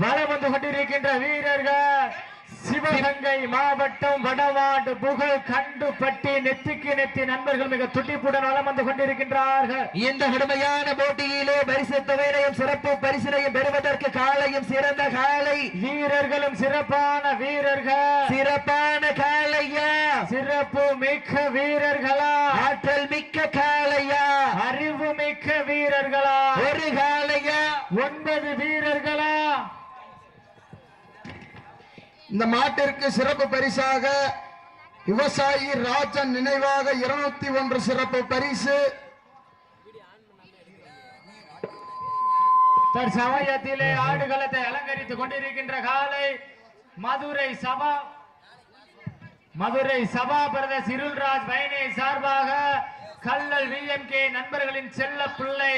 வந்து கொண்டிருக்கின்ற வீரர்கள் சிவகங்கை மாவட்டம் வடவாடு புகழ் கண்டுபட்டி நெத்திக்கு நெத்தி நண்பர்கள் மிக துடிப்புடன் வலம் வந்து கொண்டிருக்கின்றார்கள். இந்த கடுமையான போட்டியிலே பரிசு தொகையினையும் சிறப்பு பரிசினையும் பெறுவதற்கு காலையும் சிறந்த காலை. வீரர்களும் சிறப்பான வீரர்கள். சிறப்பான காலையா? சிறப்பு மிக்க வீரர்களா? ஆற்றல் மிக்க காலையா? அறிவு மிக்க வீரர்களா? ஒரு காலையா? ஒன்பது வீரர்களா? இந்த மாட்டிற்கு சிறப்பு பரிசாக விவசாயி ராஜன் நினைவாக இருநூத்தி ஒன்று சிறப்பு பரிசு. தற்சமயத்திலே ஆடுகளத்தை அலங்கரித்துக் கொண்டிருக்கின்ற காலை மதுரை சபா மதுரை சபா பிரதர் இருள்ராஜ் பயனே சார்பாக கல்லல் விஎம்கே நண்பர்களின் செல்ல பிள்ளை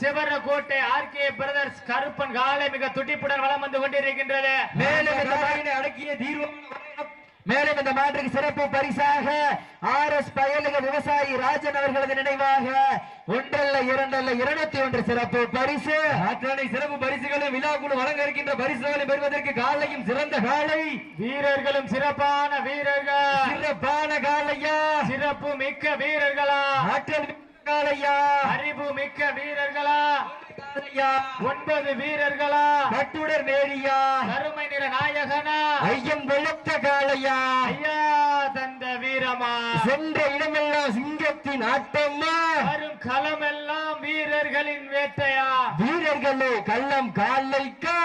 சிவரகோட்டை ஆர்கே பிரதர்ஸ் கருப்பன் காலை மிக துடிப்புடன் வலம் வந்து கொண்டிருக்கின்றது. மேலும் இந்த மாட்டினை அடக்கிய தீர்வம் மேலும் இந்த மாற்றுக்கு சிறப்பு பரிசாக ஆர் எஸ் பயலுக விவசாயி ராஜன் அவர்களது நினைவாக ஒன்றல்ல இரண்டல்ல இருநூத்தி ஒன்று சிறப்பு பரிசு. அத்தனை சிறப்பு பரிசுகளும் விழாக்குழு வழங்க இருக்கின்ற பரிசுகளை பெறுவதற்கு காலையும் சிறந்த காலை. வீரர்களும் சிறப்பான வீரர்கள். சிறப்பான காலையா? சிறப்பு மிக்க வீரர்களா? ஆற்றல் அறிவு மிக்க வீரர்களா? ஒன்பது வீரர்களா? கட்டுடர் மேரியா? கருமை நிற நாயகனா? ஐயம் வெளுத்த காலையா ஐயா தந்த வீரமா? சென்ற இடமெல்லாம் சிங்கத்தின் ஆட்டமா வரும் களமெல்லாம் வீரர்களின் வேட்டையா? வீரர்களே கள்ளம் காலைக்கா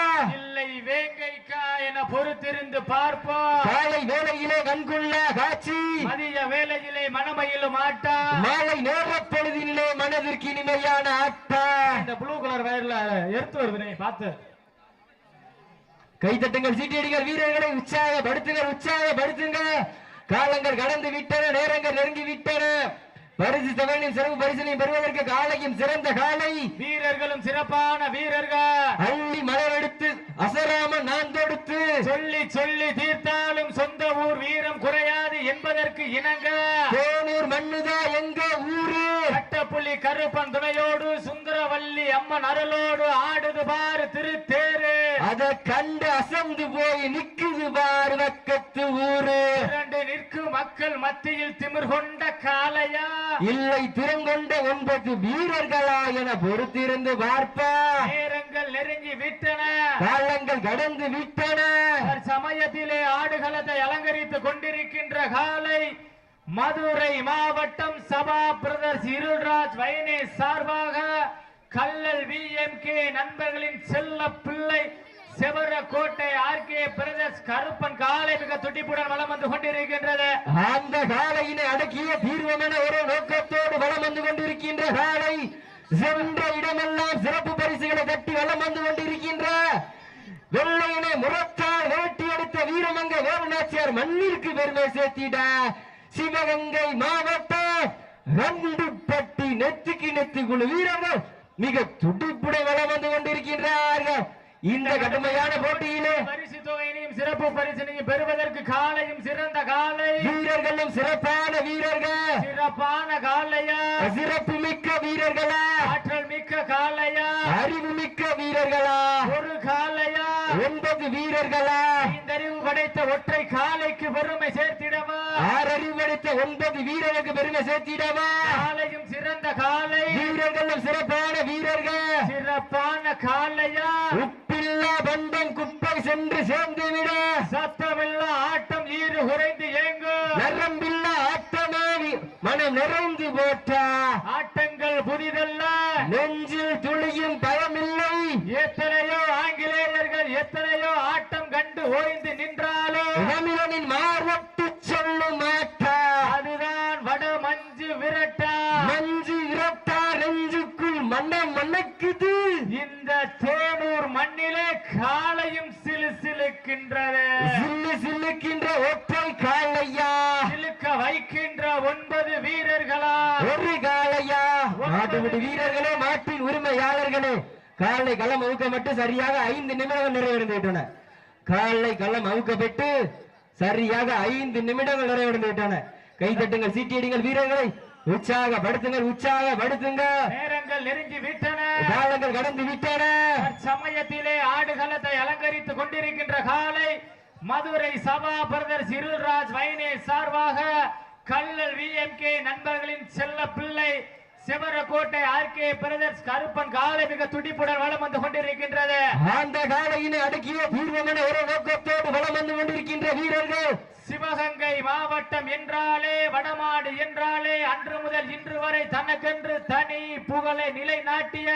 என பொறுத்திருந்து பார்ப்போம். காலை வேளையிலே கண்குள்ள காட்சி. மதிய வேளையிலே மனமையிலும் ஆட்டா. மாலை நேர பொழுதிலே மனதிற்கு இனிமையான ஆட்டா. இந்த ப்ளூ கலர் வயர்ல எடுத்து வருதுனே பார்த்து. கைத்தட்டுங்கள் சீட்டியடிகள் வீரர்களை உற்சாகப்படுத்துங்கள் உற்சாகப்படுத்துங்க காலங்கள் கடந்து விட்டன நேரங்கள் நெருங்கி விட்டன. பரிசு தவணையும் சிறப்பு பரிசனையும் பெறுவதற்கு காலையும் சிறந்த காலை. வீரர்களும் சிறப்பான வீரர்கள். அள்ளி மலரெடுத்து அசராம நான் தொடுத்து. சொல்லி சொல்லி தீர்த்தாலும் சொந்த ஊர் வீரம் குறையாது என்பதற்கு இணங்க. தேனூர் மண்ணுதா எங்க ஊரு? கட்டப்புலி கருப்பன் துணையோடு சுந்தரவல்லி அம்மன் அருளோடு ஆடுது பாரு திருத்தேரு. அத கண்டு அசந்து போய் நிக்குது பாரு வக்கத்து ஊரு. இரண்டு நிற்கும் மக்கள் மத்தியில் திமிர் கொண்ட காளையா. இல்லை திறங்கொண்ட ஒன்பது வீரர்களா என பொறுத்திருந்து பார்ப்பா நேரங்கள் நெருங்கி விட்டன. காலங்கள் கடந்து விட்டன. சமயத்திலே ஆடுகளத்தை அலங்கரித்துக் கொண்டிருக்கின்ற காலை மதுரை மாவட்டம் சபா பிரதர்ஸ் இருள்ராஜ் வயனே சார்பாக கல்லல் விஎம்கே நண்பர்களின் செல்ல பிள்ளை செவரக்கோட்டை ஆர்கே பிரதர்ஸ் கருப்பன் காலை மிக துடிப்புடன் வலம் வந்து கொண்டிருக்கின்றது. அந்த காலையினை அடக்கிய தீர்வம் என ஒரு நோக்கத்தோடு வலம் வந்து கொண்டிருக்கின்ற காலை சென்ற இடமெல்லாம் சிறப்பு பரிசுகளை கட்டி வலம் வந்து கொண்டிருக்கின்ற வெள்ளையினை முரத்தால் வேட்டி எடுத்த வீரமங்க வேலுநாச்சியார் மண்ணிற்கு பெருமை சேர்த்திட சிவகங்கை மாவட்டம் ரண்டுப்பட்டி நெத்திக்கு நெத்தி குழு வீரர்கள் மிக துடிப்புடன் வலம் வந்து கொண்டிருக்கின்றார்கள். இந்த கடுமையான போட்டியிலே பரிசு தொகையினையும் சிறப்பு பரிசினையும் பெறுவதற்கு காலையும் சிறந்த காலை. வீரர்களும் சிறப்பான வீரர்கள். சிறப்பான காலையா? சிறப்பு மிக்க வீரர்களா? ஆற்றல் மிக்க காலையா? அறிவு மிக்க வீரர்களா? ஒரு காலையா? ஒன்பது வீரர்களா? ஐந்தறிவு படைத்த ஒற்றை காலைக்கு பெருமை சேர்த்திடவா ஆறறிவடைத்த ஒன்பது வீரருக்கு பெருமை சேர்த்திடவா? காலையும் சிறந்த காலை. வீரர்களும் சிறப்பான வீரர்கள். சிறப்பான காலையா? உப்பில்லா பண்டம் குப்பை சென்று சேர்ந்து காலை களம் அவுக்கப்பட்டு சரியாக ஐந்து நிமிடங்கள் நிறைவடைந்து விட்டன காலை களம் அவுக்கப்பட்டு சரியாக ஐந்து நிமிடங்கள் நிறைவடைந்து விட்டன கை தட்டுங்கள் சீட்டியடிங்கள் வீரர்களை. உற்சாகப்படுத்துங்கள் கொண்டிருக்கின்ற காலை மதுரை சபா பிரதர்ஸ் இருள்ராஜ் வைனே சார்பாக கல்லல் விஎம்கே நண்பர்களின் செல்ல பிள்ளை சிவரக்கோட்டை ஆர்கே பிரதர்ஸ் கருப்பன் காலை மிக துடிப்புடன் வலம் வந்து கொண்டிருக்கின்றது. அந்த காலையினை அடக்கிய தீர்வமென ஒரு நோக்கத்தோடு வலம் வந்து கொண்டிருக்கின்ற வீரர்கள். சிவகங்கை மாவட்டம் என்றாலே வடமாடு என்றாலே அன்று முதல் இன்று வரை தனக்கென்று தனி புகழை நிலைநாட்டிய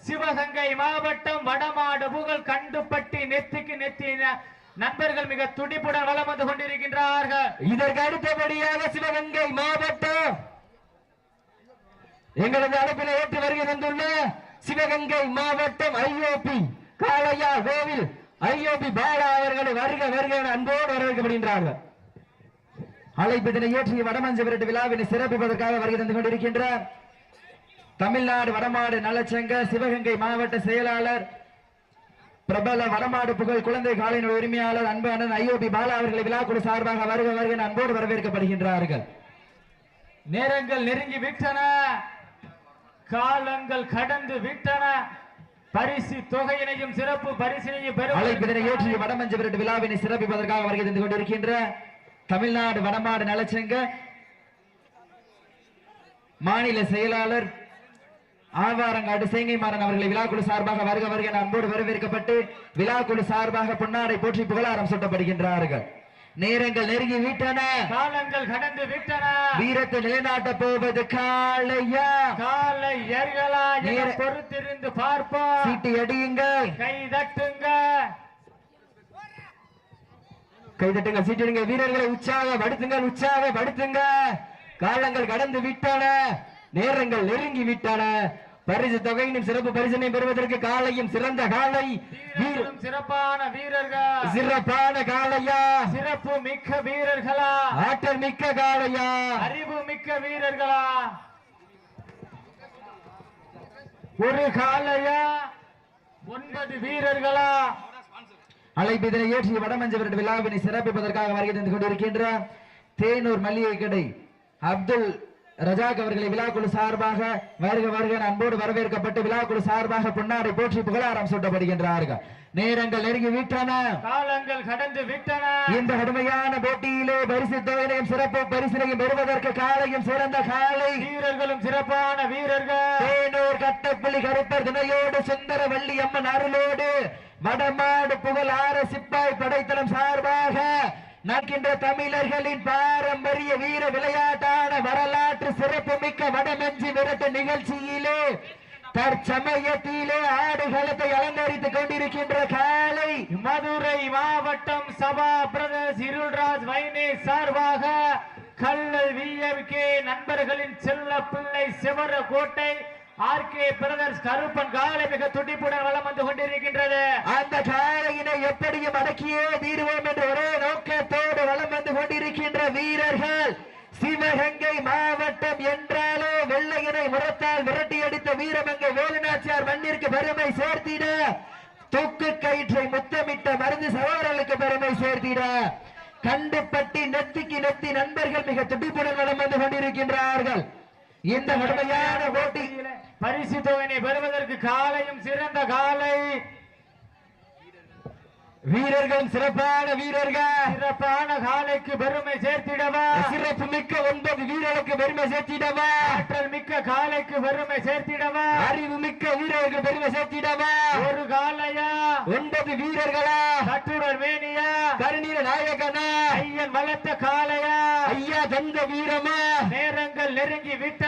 சிவகங்கை மாவட்டம் வடமாடு புகழ் கண்டுபட்டி நெத்திக்கு நெத்தி ந- நண்பர்கள் மிக துடிப்புடன் வலம் வந்து கொண்டிருக்கின்றார்கள். இதற்கு அடுத்தபடியாக சிவகங்கை மாவட்டம் எங்களது அழைப்பில் ஏற்று வருகை தந்துள்ள சிவகங்கை மாவட்டம் ஐஓபி காளையா கோவில். ஐஓபி பாலா அவர்களை வருக வருக என அன்போடு வரவேற்கப்படுகின்றார்கள். அழைப்பிதனை ஏற்றிய வடமஞ்ச விரட்டு விழாவினை சிறப்பிப்பதற்காக வருகை தந்து கொண்டிருக்கின்ற தமிழ்நாடு வடமாடு நலச்சங்க சிவகங்கை மாவட்ட செயலாளர் பிரபல வடமாடு புகழ் குழந்தை காலையின் உரிமையாளர் அன்பு அண்ணன் ஐஓபி பாலா அவர்களை விழாக்குழு சார்பாக வருக வருக அன்போடு வரவேற்கப்படுகின்றார்கள். நேரங்கள் நெருங்கி விட்டன. காலங்கள் கடந்து விட்டன. பரிசு தொகையினையும் சிறப்பு பரிசினையும் அழைப்பிதனை ஏற்றிய பெறும் வடமஞ்ச விரட்டு விழாவினை சிறப்பிப்பதற்காக வருகை தந்து கொண்டிருக்கின்ற தமிழ்நாடு வடமாடு நலச்சங்க மாநில செயலாளர் ஆவாரங்காடு சேங்கைமாறன் அவர்களை விழாக்குழு சார்பாக வருக வருக அன்போடு வரவேற்கப்பட்டு விழாக்குழு சார்பாக பொன்னாடை போற்றி புகழாரம் சூட்டப்படுகின்றார்கள். நேரங்கள் நெருங்கி விட்டன. காலங்கள் கடந்து விட்டன. வீரத்தை நிலைநாட்ட போவது காளையா காலை எர்களா பொறுத்திருந்து பார்ப்போம். சீட்டி அடியுங்கள். கை தட்டுங்க. கைதட்டுங்க சீட்டிடுங்க வீரர்களை உற்சாக படுத்துங்கள் உற்சாக படுத்துங்க. காலங்கள் கடந்து விட்டன. நேரங்கள் நெருங்கி விட்டன. பரிசு தொகையினும் சிறப்பு பரிசனை பெறுவதற்கு காலையும் சிறந்த காலை. சிறப்பான வீரர்கள். சிறப்பான காளையா சிறப்பு மிக்க வீரர்களா? ஆற்றல் மிக்க காளையா அறிவு மிக்க வீரர்களா? ஒரு காலையா? ஒன்பது வீரர்களா? அழைப்பிதனை ஏற்றிய வடமஞ்ச விரட்டு விழாவினை சிறப்பிப்பதற்காக வருகை தந்து கொண்டிருக்கின்ற தேனூர் மல்லிகை கடை அப்துல் ரஜாக் அவர்களை விழாக்குழு சார்பாக வருக வருக அன்போடு வரவேற்கப்பட்டு விழாக்குழு சார்பாக பொன்னாடை போற்றி புகழாரம் சூட்டப்படுகின்றார்கள். நேரங்கள் நெருங்கி விட்டன. காலங்கள் கடந்து விட்டன. இந்த கடுமையான போட்டியிலே பரிசு தொகையினையும் சிறப்பு பரிசினையும் பெறுவதற்கு காலையும் சிறந்த காலை. வீரர்களும் சிறப்பான வீரர்கள். தேனூர் கட்டப்புலி கருப்பர் துணையோடு சுந்தர வள்ளி அம்மன் அருளோடு வடமாடு புகழ் ஆர சிப்பாய் படைத்தளம் சார்பாக நடக்கின்ற தமிழர்களின் பாரம்பரிய வீர விளையாட்டான வரலாற்று சிறப்புமிக்க வடமெஞ்சி விரட்டு நிகழ்ச்சியிலே தற்சமயத்திலே ஆடுகளத்தை அலங்கரித்துக் கொண்டிருக்கின்ற காலை மதுரை மாவட்டம் சபா பிரதர்ஸ் இருள்ராஜ் வைனே சார்பாக கல்லல் விஎம்கே நண்பர்களின் செல்ல பிள்ளை சிவர கோட்டை ஆர்கே பிரதர்ஸ் கருப்பன் காலை மிக துடிப்புடன் வளம் வந்து கொண்டிருக்கின்றது. அந்த காலையினை எப்படியும் அடக்கியே தீருவோம் என்ற ஒரே நோக்கத்தோடு வலம் வந்து கொண்டிருக்கின்ற வீரர்கள். சிவகங்கை மாவட்டம் என்றாலே வெள்ளையினை முரத்தால் விரட்டி அடித்த வீரமங்கை வேலுநாச்சியார் மண்ணிற்கு பெருமை சேர்த்திட. தொக்கு கயிற்றை முத்தமிட்ட மருந்து சகோதரர்களுக்கு பெருமை சேர்த்திட. கண்டுபட்டி நெத்திக்கு நெத்தி நண்பர்கள் மிக துடிப்புடன் வலம் வந்து கொண்டிருக்கின்றார்கள். இந்த கடுமையான போட்டி பரிசு தொகையினை பெறுவதற்கு காலையும் சிறந்த காலை. வீரர்களும் சிறப்பான வீரர்கள். சிறப்பான காலைக்கு பெருமை சேர்த்திடவா? சிறப்பு மிக்க ஒன்பது வீரர்களுக்கு பெருமை சேர்த்திடவா? ஆற்றல் மிக்க காலைக்கு பெருமை சேர்த்திடவா? அறிவு மிக்க வீரர்களுக்கு பெருமை சேர்த்திடவா? ஒரு காலையா? ஒன்பது வீரர்களா? கட்டுடல் மேனியா? கருணீர நாயகனா? ஐயன் வளர்த்த காளையா ஐயா தந்த வீரமா? நேரங்கள் நெருங்கி காலங்கள்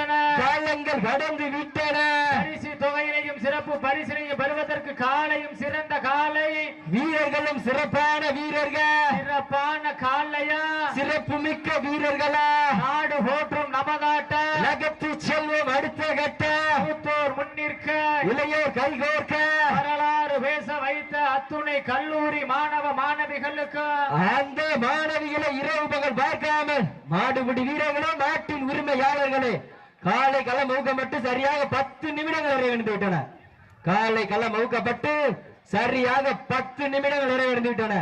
கடந்து விட்டன. பரிசு தொகையினையும் சிறப்பு பரிசினையும் பெறுவதற்கு காலையும் சிறந்த காலை. வீரர்களும் சிறப்பான வீரர்கள். சிறப்பான காலையா சிறப்பு மிக்க வீரர்களா? நாடு போற்றும் நமதாட்ட. நகத்து செல்வம் அடுத்த கட்ட. மூத்தோர் முன்னிற்க இளையோர் கைகோர்க்க வரலாறு பேச வைத்த அத்துணை கல்லூரி மாணவ மாணவிகளுக்கு. அந்த மாணவிகளை இரவு பகல் பார்க்காமல் மாடுபிடி வீரர்களே நாட்டின் உரிமையாளர்களே காலை களம் ஊக்கப்பட்டு சரியாக பத்து நிமிடங்கள் நிறைவடைந்து விட்டன. காலை களம் ஊக்கப்பட்டு சரியாக பத்து நிமிடங்கள் நிறைவடைந்து விட்டன.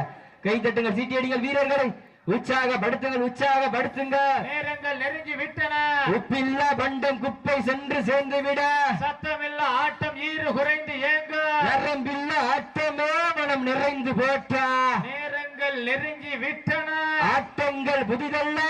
கை தட்டுங்கள் சீட்டியடிகள் வீரர்களை. உற்சாகப்படுத்துங்கள் உற்சாகப்படுத்துங்க நேரங்கள் நெருங்கி விட்டன. உப்பில்லா பண்டம் குப்பை சென்று சேர்ந்து விட. சத்தமில்ல ஆட்டம் ஈறு குறைந்து ஏங்க. நரம்பில்லா ஆட்டமே மன நேரம் நிறைந்து போட்டா நேரங்கள் நெருங்கி விட்டன. ஆட்டங்கள் புதிதல்ல.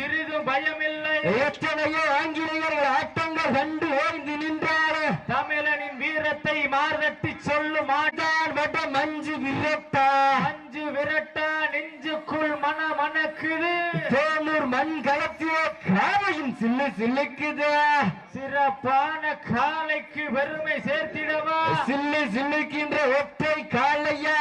சிறிதும் பயமில்லை. எத்தனையோ ஆங்கிலேயர்கள் ஆட்டங்கள் கண்டு ஓய்ந்து நின்றார் தமிழனின் வீரத்தை மார்தட்டி சொல்லும் ஆட்டான் வட மஞ்சு விரட்டா. அஞ்சு விரட்டா நெஞ்சுக்குள் மன மணக்குது. தேனூர் மண் களத்திலே காலையும் சில்லு சில்லுக்குது. சிறப்பான காலைக்கு பெருமை சேர்த்திடவா. சில்லு சில்லுக்கின்ற ஒற்றை காலையா.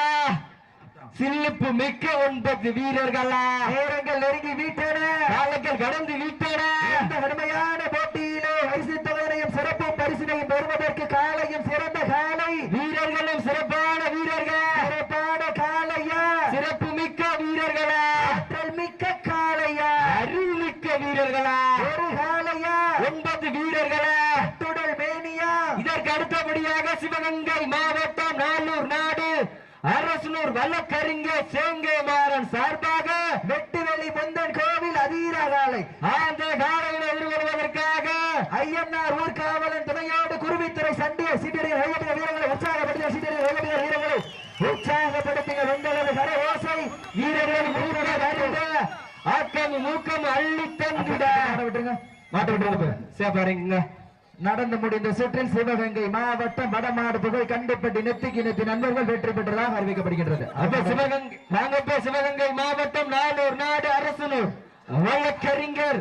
சில்லுப்பு மிக்க ஒன்பது வீரர்களா? நேரங்கள் நெருங்கி வீட்டன. காலங்கள் கடந்து விட்டன. இந்த கடுமையான போட்டியிலே வயசு தொகையினையும் சிறப்பு பரிசினையும் பெறுவதற்கு காலையும் சிறந்த காலை. வீரர்களும் சிறப்பான வீரர்கள். சிறப்பான காலையா? சிறப்பு மிக்க வீரர்களா? ஆற்றல் மிக்க காலையா? அருள் மிக்க வீரர்களா? ஒரு காலையா? ஒன்பது வீரர்களா? துடல் மேனியா? இதற்கு அடுத்தபடியாக சிவகங்கை மாவட்டம் அரசனூர் வழக்கறிஞ சேங்கை மாறன் சார்பாக வெட்டுவெளி முந்தன் கோவில் அதீர காலை அந்த காலையில் எதிர்கொள்வதற்காக ஐயன்னார் ஊர்காவலன் துணையோடு குருவித்துறை சண்டிய சீட்டடிய கையெழுத்த வீரர்களை உற்சாகப்படுத்திய சீட்டடிய கையெழுத்த வீரர்களை உற்சாகப்படுத்திய வெங்களது கர ஓசை வீரர்கள் மூக்க ஆக்கம் மூக்கம் அள்ளி தந்துட மாட்ட விட்டுருங்க மாட்ட விட்டு சேப்பாருங்க நடந்து முடிந்த சுற்றில் சிவகங்கை மாவட்டம் வடமாடு புகழ் கண்டுப்பட்டி நெத்திக்கு நெத்தி நண்பர்கள் வெற்றி பெற்றதாக அறிவிக்கப்படுகின்றது. அப்ப சிவகங்கை நாங்க சிவகங்கை மாவட்டம் நானூர் நாடு அரசனூர் வழக்கறிஞர்